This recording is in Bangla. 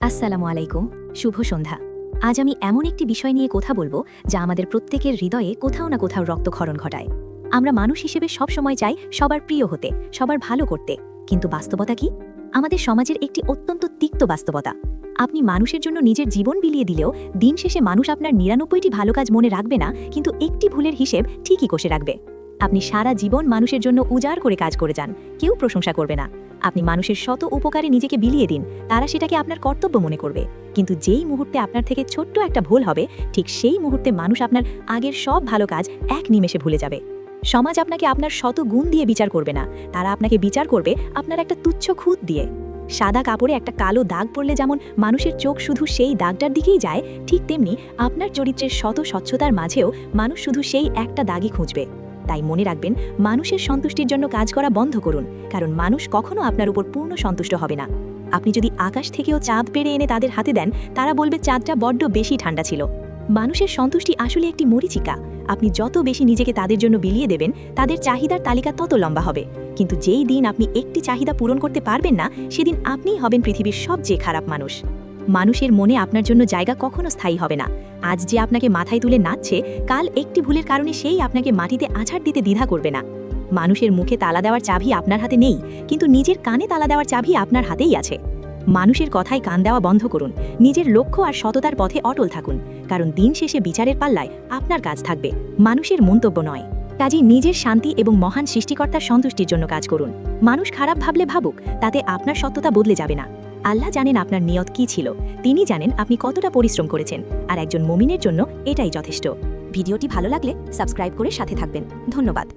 আসসালামু আলাইকুম, শুভ সন্ধ্যা। আজ আমি এমন একটি বিষয় নিয়ে কথা বলব যা আমাদের প্রত্যেকের হৃদয়ে কোথাও না কোথাও রক্তক্ষরণ ঘটায়। আমরা মানুষ হিসেবে সব সময় চাই সবার প্রিয় হতে, সবার ভালো করতে। কিন্তু বাস্তবতা কি? আমাদের সমাজের একটি অত্যন্ত তিক্ত বাস্তবতা। আপনি মানুষের জন্য নিজের জীবন বিলিয়ে দিলেও দিন শেষে মানুষ আপনার নিরানব্বইটি ভালো কাজ মনে রাখবে না, কিন্তু একটি ভুলের হিসেব ঠিকই কষে রাখবে। আপনি সারা জীবন মানুষের জন্য উজাড় করে কাজ করে যান, কেউ প্রশংসা করবে না। আপনি মানুষের শত উপকারে নিজেকে বিলিয়ে দিন, তারা সেটাকে আপনার কর্তব্য মনে করবে। কিন্তু যেই মুহূর্তে আপনার থেকে ছোট্ট একটা ভুল হবে, ঠিক সেই মুহূর্তে মানুষ আপনার আগের সব ভালো কাজ এক নিমেষে ভুলে যাবে। সমাজ আপনাকে আপনার শত গুণ দিয়ে বিচার করবে না, তারা আপনাকে বিচার করবে আপনার একটা তুচ্ছ খুঁত দিয়ে। সাদা কাপড়ে একটা কালো দাগ পড়লে যেমন মানুষের চোখ শুধু সেই দাগটার দিকেই যায়, ঠিক তেমনি আপনার চরিত্রের শত স্বচ্ছতার মাঝেও মানুষ শুধু সেই একটা দাগই খুঁজবে। তাই মনে রাখবেন, মানুষের সন্তুষ্টির জন্য কাজ করা বন্ধ করুন, কারণ মানুষ কখনো আপনার উপর পূর্ণ সন্তুষ্ট হবে না। আপনি যদি আকাশ থেকেও চাঁদ পেড়ে এনে তাদের হাতে দেন, তারা বলবে চাঁদটা বড্ড বেশি ঠান্ডা ছিল। মানুষের সন্তুষ্টি আসলে একটি মরিচিকা। আপনি যত বেশি নিজেকে তাদের জন্য বিলিয়ে দেবেন, তাদের চাহিদার তালিকা তত লম্বা হবে। কিন্তু যেই দিন আপনি একটি চাহিদা পূরণ করতে পারবেন না, সেদিন আপনিই হবেন পৃথিবীর সবচেয়ে খারাপ মানুষ। মানুষের মনে আপনার জন্য জায়গা কখনো স্থায়ী হবে না। আজ যে আপনাকে মাথায় তুলে নাচছে, কাল একটি ভুলের কারণে সেই আপনাকে মাটিতে আছাড় দিতে দ্বিধা করবে না। মানুষের মুখে তালা দেওয়ার চাবি আপনার হাতে নেই, কিন্তু নিজের কানে তালা দেওয়ার চাবি আপনার হাতেই আছে। মানুষের কথায় কান দেওয়া বন্ধ করুন, নিজের লক্ষ্য আর সততার পথে অটল থাকুন, কারণ দিন শেষে বিচারের পাল্লায় আপনার কাজ থাকবে, মানুষের মন্তব্য নয়। কাজেই নিজের শান্তি এবং মহান সৃষ্টিকর্তার সন্তুষ্টির জন্য কাজ করুন। মানুষ খারাপ ভাবলে ভাবুক, তাতে আপনার সত্যতা বদলে যাবে না। আল্লাহ জানেন আপনার নিয়ত কি ছিল। তিনি জানেন আপনি কতটা পরিশ্রম করেছেন, আর একজন মমিনের জন্য এটাই যথেষ্ট। ভিডিওটি ভালো লাগলে সাবস্ক্রাইব করে সাথে থাকবেন। ধন্যবাদ।